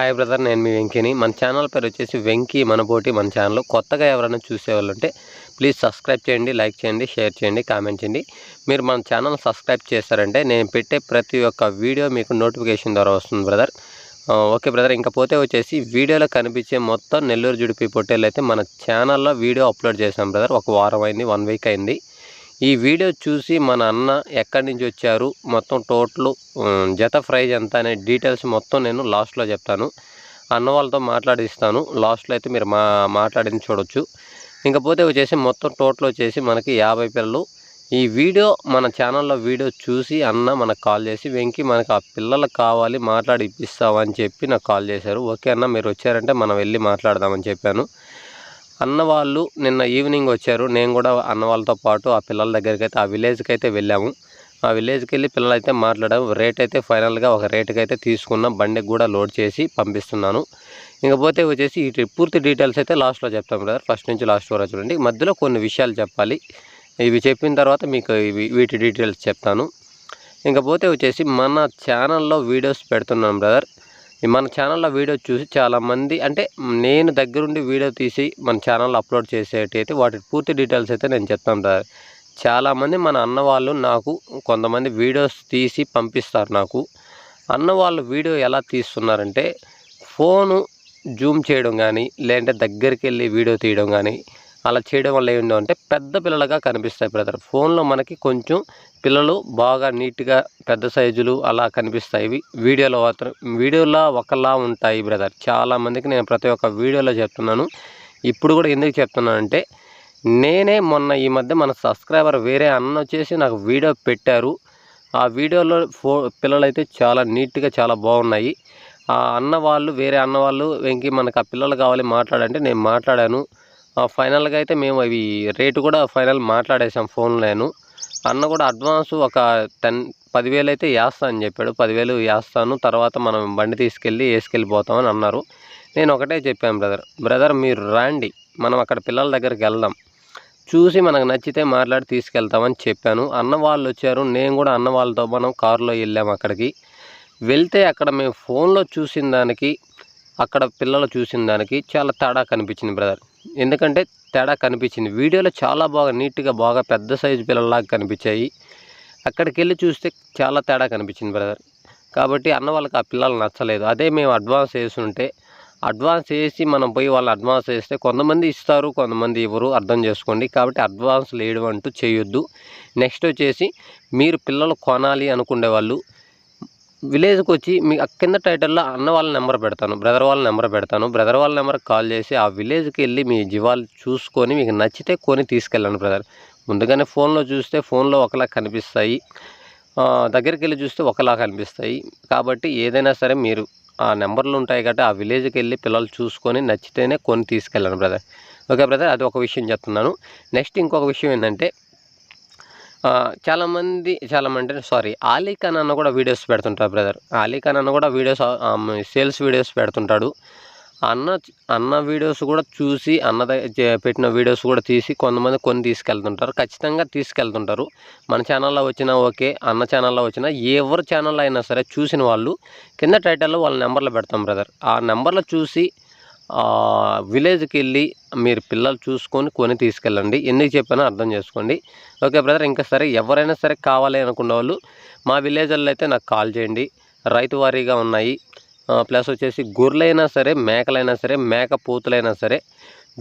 Hi brother నేను మీ వెంకీని. మన channel పేరు వచ్చేసి వెంకీ మనబోటి మన ఛానల్. కొత్తగా ఎవరైనా చూసేవాళ్ళు ఉంటే ప్లీజ్ సబ్స్క్రైబ్ చేయండి లైక్ చేయండి షేర్ చేయండి కామెంట్ చేయండి. మీరు మన ఛానల్ సబ్స్క్రైబ్ చేస్తారంటే నేను పెట్టే ప్రతి ఒక్క వీడియో మీకు నోటిఫికేషన్ ద్వారా వస్తుంది బ్రదర్. ఓకే బ్రదర్ ఇంకా పోతే వచ్చేసి వీడియోలో కనిపించే మొత్తం నెల్లూరు జుడిపి పొట్టేలు అయితే మన ఛానల్లో వీడియో అప్లోడ్ చేశాం బ్రదర్. ఒక వారం అయింది వన్ వీక్ అయింది. ఈ వీడియో చూసి మన అన్న ఎక్కడి నుంచి వచ్చారు మొత్తం టోటల్ జత ప్రైజ్ ఎంత అనే డీటెయిల్స్ మొత్తం నేను లాస్ట్లో చెప్తాను. అన్న వాళ్ళతో మాట్లాడిస్తాను. లాస్ట్లో అయితే మీరు మా మాట్లాడింది చూడొచ్చు. ఇంకపోతే వచ్చేసి మొత్తం టోటల్ వచ్చేసి మనకి యాభై పిల్లలు. ఈ వీడియో మన ఛానల్లో వీడియో చూసి అన్న మనకు కాల్ చేసి వెంకి మనకు ఆ పిల్లలకు కావాలి మాట్లాడి ఇప్పిస్తామని చెప్పి నాకు కాల్ చేశారు. ఓకే అన్న మీరు వచ్చారంటే మనం వెళ్ళి మాట్లాడదామని చెప్పాను. అన్న వాళ్ళు నిన్న ఈవినింగ్ వచ్చారు. నేను కూడా అన్న వాళ్ళతో పాటు ఆ పిల్లల దగ్గరికి అయితే ఆ విలేజ్కి అయితే వెళ్ళాము. ఆ విలేజ్కి వెళ్ళి పిల్లలు అయితే మాట్లాడాము. రేట్ అయితే ఫైనల్గా ఒక రేటుకి అయితే తీసుకున్నాం బండికి కూడా లోడ్ చేసి పంపిస్తున్నాను. ఇంకపోతే వచ్చేసి ఈ ట్రిప్ పూర్తి డీటెయిల్స్ అయితే లాస్ట్లో చెప్తాం బ్రదర్ ఫస్ట్ నుంచి లాస్ట్ వరకు చూడండి. మధ్యలో కొన్ని విషయాలు చెప్పాలి. ఇవి చెప్పిన తర్వాత మీకు వీటి డీటెయిల్స్ చెప్తాను. ఇంకపోతే వచ్చేసి మన ఛానల్లో వీడియోస్ పెడుతున్నాం బ్రదర్ మన ఛానల్లో వీడియో చూసి చాలామంది అంటే నేను దగ్గరుండి వీడియో తీసి మన ఛానల్లో అప్లోడ్ చేసేటైతే వాటి పూర్తి డీటెయిల్స్ అయితే నేను చెప్తాను సార్. చాలామంది మన అన్న వాళ్ళు నాకు కొంతమంది వీడియోస్ తీసి పంపిస్తారు నాకు. అన్న వాళ్ళు వీడియో ఎలా తీస్తున్నారంటే ఫోను జూమ్ చేయడం కానీ లేదంటే దగ్గరికి వెళ్ళి వీడియో తీయడం కానీ అలా చేయడం వల్ల ఏంటో అంటే పెద్ద పిల్లలుగా కనిపిస్తాయి బ్రదర్. ఫోన్లో మనకి కొంచెం పిల్లలు బాగా నీట్గా పెద్ద సైజులు అలా కనిపిస్తాయి. వీడియోలో మాత్రం వీడియోలో ఒకలా ఉంటాయి బ్రదర్. చాలామందికి నేను ప్రతి ఒక్క వీడియోలో చెప్తున్నాను. ఇప్పుడు కూడా ఎందుకు చెప్తున్నానంటే నేనే మొన్న ఈ మధ్య మన సబ్స్క్రైబర్ వేరే అన్న వచ్చేసి నాకు వీడియో పెట్టారు. ఆ వీడియోలో ఫో పిల్లలైతే చాలా నీట్గా చాలా బాగున్నాయి. ఆ అన్న వాళ్ళు వేరే అన్న వాళ్ళు వెంకి మనకు ఆ పిల్లలు కావాలి మాట్లాడంటే నేను మాట్లాడాను. ఫైనల్గా అయితే మేము అవి రేటు కూడా ఫైనల్ మాట్లాడేసాం ఫోన్లోను అన్న కూడా అడ్వాన్స్ ఒక టెన్ పదివేలు అయితే వేస్తా అని చెప్పాడు. పదివేలు వేస్తాను తర్వాత మనం బండి తీసుకెళ్ళి వేసుకెళ్ళిపోతామని అన్నారు. నేను ఒకటే చెప్పాను బ్రదర్. బ్రదర్ మీరు రాండి. మనం అక్కడ పిల్లల దగ్గరికి వెళ్దాం. చూసి మనకు నచ్చితే మాట్లాడి తీసుకెళ్తామని చెప్పాను. అన్న వాళ్ళు వచ్చారు. నేను కూడా అన్న వాళ్ళతో మనం కారులో వెళ్ళాము అక్కడికి. వెళ్తే అక్కడ మేము ఫోన్లో చూసిన దానికి అక్కడ పిల్లలు చూసిన దానికి చాలా తేడా కనిపించింది బ్రదర్. ఎందుకంటే తేడా కనిపించింది. వీడియోలో చాలా బాగా నీట్గా బాగా పెద్ద సైజు పిల్లల్లాగా కనిపించాయి. అక్కడికి వెళ్ళి చూస్తే చాలా తేడా కనిపించింది బ్రదర్. కాబట్టి అన్న వాళ్ళకి ఆ పిల్లలు నచ్చలేదు. అదే మేము అడ్వాన్స్ వేసుంటే అడ్వాన్స్ వేసి మనం పోయి వాళ్ళు అడ్వాన్స్ వేస్తే కొంతమంది ఇస్తారు కొంతమంది ఇవ్వరు అర్థం చేసుకోండి. కాబట్టి అడ్వాన్స్ లేడు అంటూ చేయొద్దు. నెక్స్ట్ వచ్చేసి మీరు పిల్లలు కొనాలి అనుకునే వాళ్ళు విలేజ్కి వచ్చి మీ కింద టైటిల్లో అన్న వాళ్ళ నెంబర్ పెడతాను బ్రదర్ వాళ్ళ నెంబర్ పెడతాను. బ్రదర్ వాళ్ళ నెంబర్కి కాల్ చేసి ఆ విలేజ్కి వెళ్ళి మీ జీవాలు చూసుకొని మీకు నచ్చితే కొని తీసుకెళ్ళండి బ్రదర్. ముందుగానే ఫోన్లో చూస్తే ఫోన్లో ఒకలా కనిపిస్తాయి. దగ్గరికి వెళ్ళి చూస్తే ఒకలా కనిపిస్తాయి. కాబట్టి ఏదైనా సరే మీరు ఆ నెంబర్లు ఉంటాయి కాబట్టి ఆ విలేజ్కి వెళ్ళి పిల్లలు చూసుకొని నచ్చితేనే కొని తీసుకెళ్ళండి బ్రదర్. ఓకే బ్రదర్ అది ఒక విషయం చెప్తున్నాను. నెక్స్ట్ ఇంకొక విషయం ఏంటంటే చాలామంది చాలామంది చాలామంది సారీ ఆలీ ఖాన్ అన్న కూడా వీడియోస్ పెడుతుంటారు బ్రదర్ ఆలీ ఖాన్ అన్న కూడా వీడియోస్ సేల్స్ వీడియోస్ పెడుతుంటాడు. అన్న అన్న వీడియోస్ కూడా చూసి అన్న పెట్టిన వీడియోస్ కూడా తీసి కొంతమంది కొన్ని తీసుకెళ్తుంటారు. ఖచ్చితంగా తీసుకెళ్తుంటారు. మన ఛానల్లో వచ్చినా ఓకే అన్న ఛానల్లో వచ్చినా ఎవరి ఛానల్లో అయినా సరే చూసిన వాళ్ళు కింద టైటిల్లో వాళ్ళ నెంబర్లు పెడతాం బ్రదర్ ఆ నెంబర్లు చూసి విలేజ్కి వెళ్ళి మీరు పిల్లలు చూసుకొని కొని తీసుకెళ్ళండి. ఎందుకు చెప్పానో అర్థం చేసుకోండి. ఓకే బ్రదర్ ఇంకా సరే ఎవరైనా సరే కావాలి అనుకున్న వాళ్ళు మా విలేజ్లో అయితే నాకు కాల్ చేయండి. రైతు వారీగా ఉన్నాయి. ప్లస్ వచ్చేసి గొర్రెలైనా సరే మేకలైనా సరే మేక పూతులైనా సరే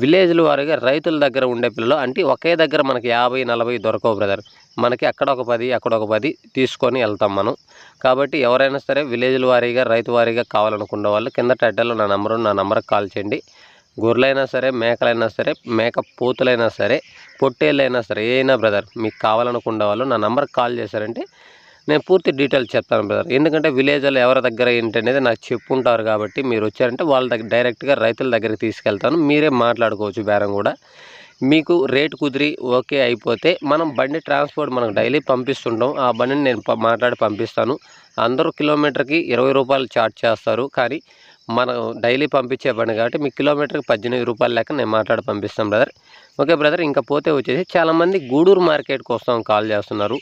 విలేజ్ల వారీగా రైతుల దగ్గర ఉండే పిల్లలు అంటే ఒకే దగ్గర మనకి యాభై నలభై దొరకవు బ్రదర్. మనకి అక్కడ ఒక పది అక్కడ ఒక పది తీసుకొని వెళ్తాం మనం. కాబట్టి ఎవరైనా సరే విలేజ్ల వారీగా రైతు వారీగా కావాలనుకున్న వాళ్ళు కింద టైటిల్లో నా నెంబరు నా నెంబర్కి కాల్ చేయండి. గొర్రెలైనా సరే మేకలైనా సరే మేక పోతులైనా సరే పొట్టేళ్ళైనా సరే ఏ బ్రదర్ మీకు కావాలనుకున్న వాళ్ళు నా నెంబర్కి కాల్ చేశారంటే నేను పూర్తి డీటెయిల్స్ చెప్తాను బ్రదర్. ఎందుకంటే విలేజ్లో ఎవరి దగ్గర ఏంటి అనేది నాకు చెప్పుంటారు కాబట్టి మీరు వచ్చారంటే వాళ్ళ దగ్గర డైరెక్ట్గా రైతుల దగ్గరికి తీసుకెళ్తాను. మీరే మాట్లాడుకోవచ్చు బేరం కూడా. మీకు రేట్ కుదిరి ఓకే అయిపోతే మనం బండి ట్రాన్స్పోర్ట్ మనకు డైలీ పంపిస్తుంటాం. ఆ బండిని నేను మాట్లాడి పంపిస్తాను. అందరూ కిలోమీటర్కి ఇరవై రూపాయలు చార్జ్ చేస్తారు. కానీ మనం డైలీ పంపించే బండి కాబట్టి మీకు కిలోమీటర్కి పద్దెనిమిది రూపాయల లెక్క నేను మాట్లాడి పంపిస్తాను బ్రదర్. Okay brother. ఇంకా పోతే వచ్చేసి చాలామంది గూడూరు మార్కెట్కి వస్తాం కాల్ చేస్తున్నారు.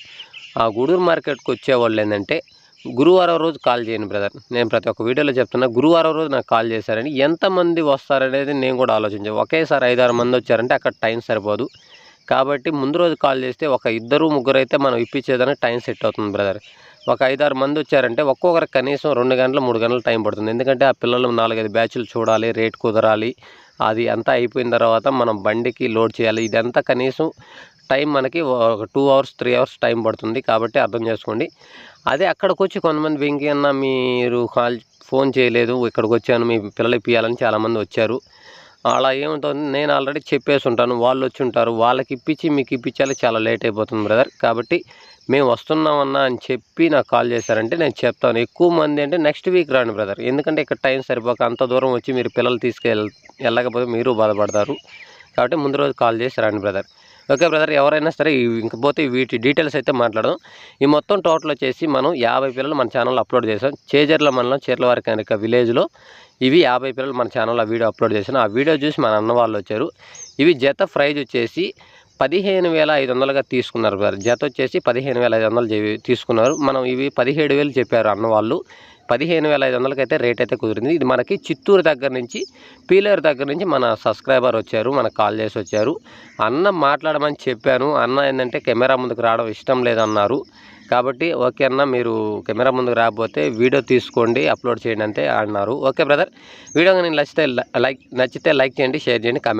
ఆ గూడూరు మార్కెట్కి వచ్చే వాళ్ళు ఏంటంటే గురువారం రోజు కాల్ చేయండి బ్రదర్. నేను ప్రతి ఒక్క వీడియోలో చెప్తున్నా గురువారం రోజు నాకు కాల్ చేశారని ఎంతమంది వస్తారనేది నేను కూడా ఆలోచించాను. ఒకేసారి ఐదారు మంది వచ్చారంటే అక్కడ టైం సరిపోదు. కాబట్టి ముందు రోజు కాల్ చేస్తే ఒక ఇద్దరు ముగ్గురు అయితే మనం ఇప్పించేదానికి టైం సెట్ అవుతుంది బ్రదర్. ఒక ఐదారు మంది వచ్చారంటే ఒక్కొక్కరికి కనీసం రెండు గంటలు మూడు గంటలు టైం పడుతుంది. ఎందుకంటే ఆ పిల్లలు నాలుగైదు బ్యాచ్లు చూడాలి రేట్ కుదరాలి. అది అంతా అయిపోయిన తర్వాత మనం బండికి లోడ్ చేయాలి. ఇదంతా కనీసం టైం మనకి ఒక two hours three hours time పడుతుంది. కాబట్టి అర్థం చేసుకోండి. అదే అక్కడికి వచ్చి కొంతమంది వెంకీ అన్న మీరు కాల్ ఫోన్ చేయలేదు ఇక్కడికి వచ్చాను మీ పిల్లలు ఇప్పించాలని చాలామంది వచ్చారు. అలా ఏముంటుంది నేను ఆల్రెడీ చెప్పేసి ఉంటాను వాళ్ళు వచ్చి ఉంటారు వాళ్ళకి ఇప్పించి మీకు ఇప్పించాలి చాలా లేట్ అయిపోతుంది బ్రదర్. కాబట్టి మేము వస్తున్నామన్నా అని చెప్పి నాకు కాల్ చేశారంటే నేను చెప్తాను. ఎక్కువ మంది అంటే నెక్స్ట్ వీక్ రాండి బ్రదర్. ఎందుకంటే ఇక్కడ టైం సరిపోక అంత దూరం వచ్చి మీరు పిల్లలు తీసుకెళ్ వెళ్ళకపోతే మీరు బాధపడతారు. కాబట్టి ముందు రోజు కాల్ చేసి రండి బ్రదర్. ఓకే బ్రదర్ ఎవరైనా సరే ఇంకపోతే వీటి డీటెయిల్స్ అయితే మాట్లాడడం ఈ మొత్తం టోటల్ వచ్చేసి మనం యాభై పిల్లలు మన ఛానల్లో అప్లోడ్ చేసాం. చేజర్ల మండలం చీర్లవారి కనుక విలేజ్లో ఇవి యాభై పిల్లలు మన ఛానల్లో ఆ వీడియో అప్లోడ్ చేశాను ఆ వీడియో చూసి మన అన్న వాళ్ళు వచ్చారు. ఇవి జత ప్రైజ్ వచ్చేసి పదిహేను వేల ఐదు వందలుగా తీసుకున్నారు బ్రదర్ జత వచ్చేసి పదిహేను వేల ఐదు వందలు తీసుకున్నారు. మనం ఇవి పదిహేడు వేలు చెప్పారు అన్న వాళ్ళు. పదిహేను వేల ఐదు వందలకి అయితే రేట్ అయితే కుదిరింది. ఇది మనకి చిత్తూరు దగ్గర నుంచి పీలేరు దగ్గర నుంచి మన సబ్స్క్రైబర్ వచ్చారు మనకు కాల్ చేసి వచ్చారు. అన్న మాట్లాడమని చెప్పాను. అన్న ఏంటంటే కెమెరా ముందుకు రావడం ఇష్టం లేదన్నారు. కాబట్టి ఓకే అన్న మీరు కెమెరా ముందుకు రాకపోతే వీడియో తీసుకోండి అప్లోడ్ చేయండి అంతే అన్నారు. ఓకే బ్రదర్ వీడియో నేను నచ్చితే లైక్ నచ్చితే లైక్ చేయండి షేర్ చేయండి కామెంట్